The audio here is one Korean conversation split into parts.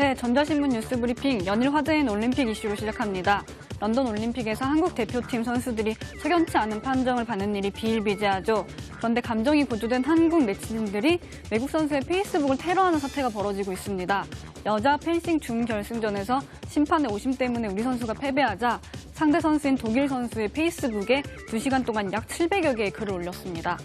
네, 전자신문 뉴스 브리핑 연일 화제인 올림픽 이슈로 시작합니다. 런던 올림픽에서 한국 대표팀 선수들이 석연치 않은 판정을 받는 일이 비일비재하죠. 그런데 감정이 고조된 한국 네티즌들이 외국 선수의 페이스북을 테러하는 사태가 벌어지고 있습니다. 여자 펜싱 준결승전에서 심판의 오심 때문에 우리 선수가 패배하자 상대 선수인 독일 선수의 페이스북에 2시간 동안 약 700여 개의 글을 올렸습니다.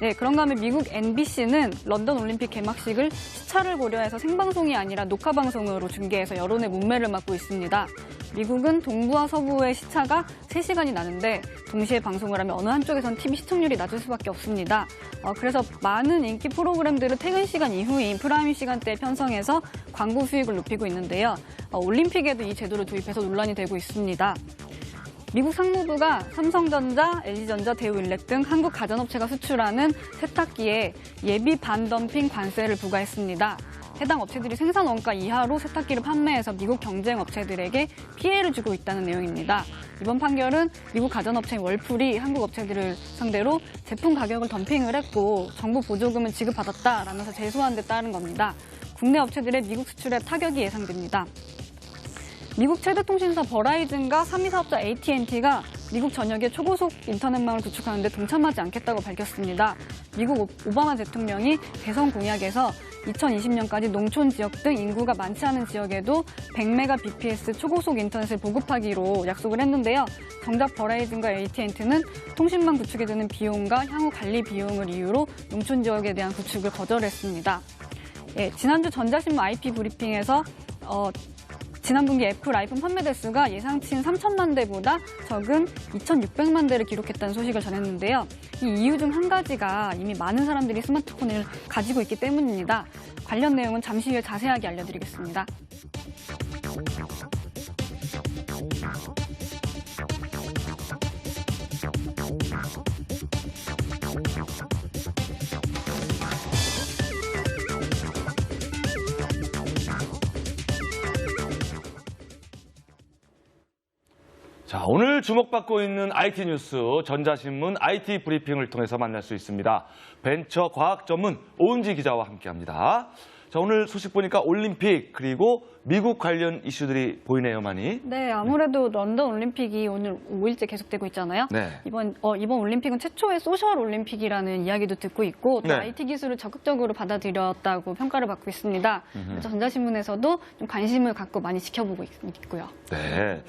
네, 그런가 하면 미국 NBC는 런던 올림픽 개막식을 시차를 고려해서 생방송이 아니라 녹화 방송으로 중계해서 여론의 문매를 맞고 있습니다. 미국은 동부와 서부의 시차가 3시간이 나는데 동시에 방송을 하면 어느 한쪽에선 TV 시청률이 낮을 수밖에 없습니다. 어, 그래서 많은 인기 프로그램들을 퇴근 시간 이후인 프라임 시간대에 편성해서 광고 수익을 높이고 있는데요. 어, 올림픽에도 이 제도를 도입해서 논란이 되고 있습니다. 미국 상무부가 삼성전자, LG전자, 대우일렉 등 한국 가전업체가 수출하는 세탁기에 예비 반덤핑 관세를 부과했습니다. 해당 업체들이 생산 원가 이하로 세탁기를 판매해서 미국 경쟁 업체들에게 피해를 주고 있다는 내용입니다. 이번 판결은 미국 가전업체인 월풀이 한국 업체들을 상대로 제품 가격을 덤핑을 했고 정부 보조금을 지급받았다라면서 제소한 데 따른 겁니다. 국내 업체들의 미국 수출에 타격이 예상됩니다. 미국 최대 통신사 버라이즌과 3위 사업자 AT&T가 미국 전역에 초고속 인터넷망을 구축하는 데 동참하지 않겠다고 밝혔습니다. 미국 오- 오바마 대통령이 대선 공약에서 2020년까지 농촌 지역 등 인구가 많지 않은 지역에도 100mbps 초고속 인터넷을 보급하기로 약속을 했는데요. 정작 버라이즌과 AT&T는 통신망 구축에 드는 비용과 향후 관리 비용을 이유로 농촌 지역에 대한 구축을 거절했습니다. 예, 지난주 전자신문 IP 브리핑에서 어, 지난 분기 애플 아이폰 판매 대수가 예상치인 3천만 대보다 적은 2,600만 대를 기록했다는 소식을 전했는데요. 이 이유 중 한 가지가 이미 많은 사람들이 스마트폰을 가지고 있기 때문입니다. 관련 내용은 잠시 후에 자세하게 알려드리겠습니다. 자, 오늘 주목받고 있는 IT 뉴스 전자신문 IT 브리핑을 통해서 만날 수 있습니다. 벤처 과학 전문 오은지 기자와 함께합니다. 자, 오늘 소식 보니까 올림픽 그리고 미국 관련 이슈들이 보이네요, 많이. 네, 아무래도 런던 올림픽이 오늘 5일째 계속되고 있잖아요. 네. 이번 어, 이번 올림픽은 최초의 소셜 올림픽이라는 이야기도 듣고 있고 또 네. IT 기술을 적극적으로 받아들였다고 평가를 받고 있습니다. 전자신문에서도 좀 관심을 갖고 많이 지켜보고 있, 있고요. 네.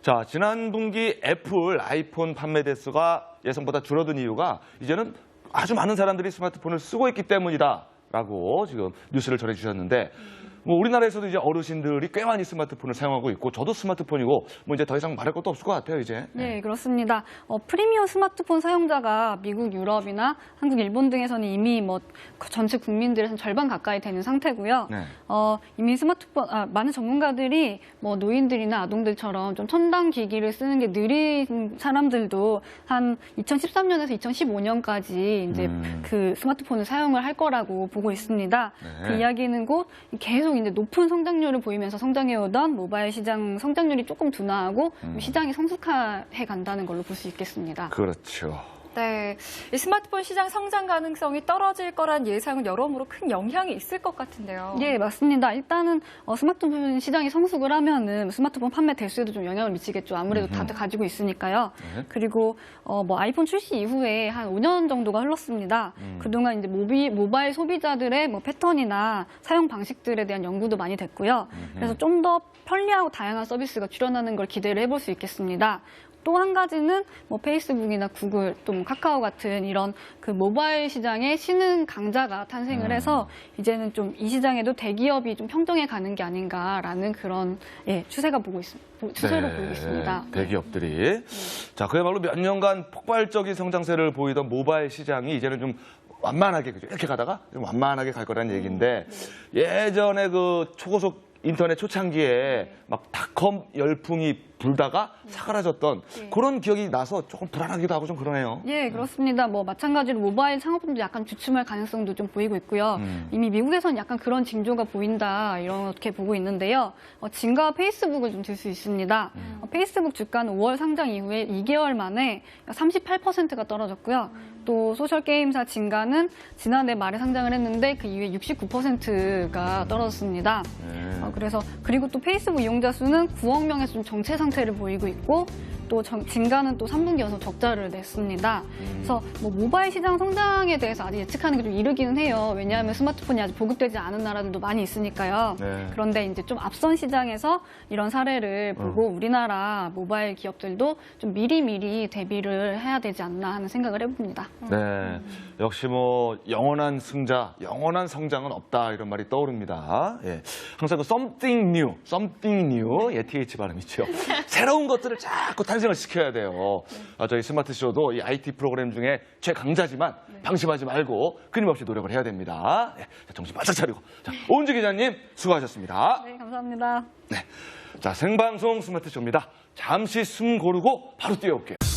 자, 지난 분기 애플 아이폰 판매 대수가 예상보다 줄어든 이유가 이제는 아주 많은 사람들이 스마트폰을 쓰고 있기 때문이다라고 지금 뉴스를 전해주셨는데 뭐 우리나라에서도 이제 어르신들이 꽤 많이 스마트폰을 사용하고 있고 저도 스마트폰이고 뭐 이제 더 이상 말할 것도 없을 것 같아요 이제. 네, 그렇습니다. 어, 프리미엄 스마트폰 사용자가 미국, 유럽이나 한국, 일본 등에서는 이미 뭐 전체 국민들의 한 절반 가까이 되는 상태고요. 네. 어, 이미 스마트폰, 아, 많은 전문가들이 뭐 노인들이나 아동들처럼 좀 첨단 기기를 쓰는 게 느린 사람들도 한 2013년에서 2015년까지 이제 음. 그 스마트폰을 사용을 할 거라고 보고 있습니다. 네. 그 이야기는 곧 계속 이제 높은 성장률을 보이면서 성장해오던 모바일 시장 성장률이 조금 둔화하고 음. 시장이 성숙해 간다는 걸로 볼 수 있겠습니다. 그렇죠. 네, 이 스마트폰 시장 성장 가능성이 떨어질 거란 예상은 여러모로 큰 영향이 있을 것 같은데요. 예, 맞습니다. 일단은 어, 스마트폰 시장이 성숙을 하면은 스마트폰 판매 대수에도 좀 영향을 미치겠죠. 아무래도 다들 가지고 있으니까요. 네. 그리고 어, 뭐 아이폰 출시 이후에 한 5년 정도가 흘렀습니다. 음. 그동안 이제 모비, 모바일 소비자들의 뭐 패턴이나 사용 방식들에 대한 연구도 많이 됐고요. 그래서 좀 더 편리하고 다양한 서비스가 출현하는 걸 기대를 해볼 수 있겠습니다. 또 한 가지는 뭐 페이스북이나 구글 또 뭐 카카오 같은 이런 그 모바일 시장의 신흥 강자가 탄생을 음. 해서 이제는 좀 이 시장에도 대기업이 좀 평정해 가는 게 아닌가라는 그런 예, 추세가 보고 있, 추세로 네, 보이고 있습니다. 네. 대기업들이. 자, 그야말로 몇 년간 폭발적인 성장세를 보이던 모바일 시장이 이제는 좀 완만하게 그죠? 이렇게 가다가 좀 완만하게 갈 거라는 얘기인데 네. 예전에 그 초고속 인터넷 초창기에 네. 막 닷컴 열풍이 불다가 사그라졌던 그런 기억이 나서 조금 불안하기도 하고 좀 그러네요. 예, 그렇습니다. 뭐 마찬가지로 모바일 창업분도 약간 주춤할 가능성도 좀 보이고 있고요. 음. 이미 미국에선 약간 그런 징조가 보인다 이렇게 보고 있는데요. 어, 진가 페이스북을 좀 들 수 있습니다. 음. 어, 페이스북 주가는 5월 상장 이후에 2개월 만에 38%가 떨어졌고요. 또 소셜 게임사 진가는 지난해 말에 상장을 했는데 그 이후에 69%가 떨어졌습니다. 네. 어, 그래서 그리고 또 페이스북 이용자 수는 9억 명에서 좀 정체 상 태를 보이고 있고 또 정- 진가는 또 3분기여서 적자를 냈습니다. 그래서 뭐 모바일 시장 성장에 대해서 아직 예측하는 게 좀 이르기는 해요. 왜냐하면 스마트폰이 아직 보급되지 않은 나라들도 많이 있으니까요. 네. 그런데 이제 좀 앞선 시장에서 이런 사례를 보고 우리나라 모바일 기업들도 좀 미리미리 대비를 해야 되지 않나 하는 생각을 해봅니다. 네. 역시 뭐 영원한 승자, 영원한 성장은 없다 이런 말이 떠오릅니다. 예. 항상 그 something new, something new, 예, TH 발음이죠. 새로운 것들을 자꾸 탄생을 시켜야 돼요. 아, 저희 스마트 쇼도 이 IT 프로그램 중에 최강자지만 방심하지 말고 끊임없이 노력을 해야 됩니다. 예. 자, 정신 바짝 차리고. 자, 오은지 기자님 수고하셨습니다. 네, 감사합니다. 자, 생방송 스마트 쇼입니다. 잠시 숨 고르고 바로 뛰어올게요.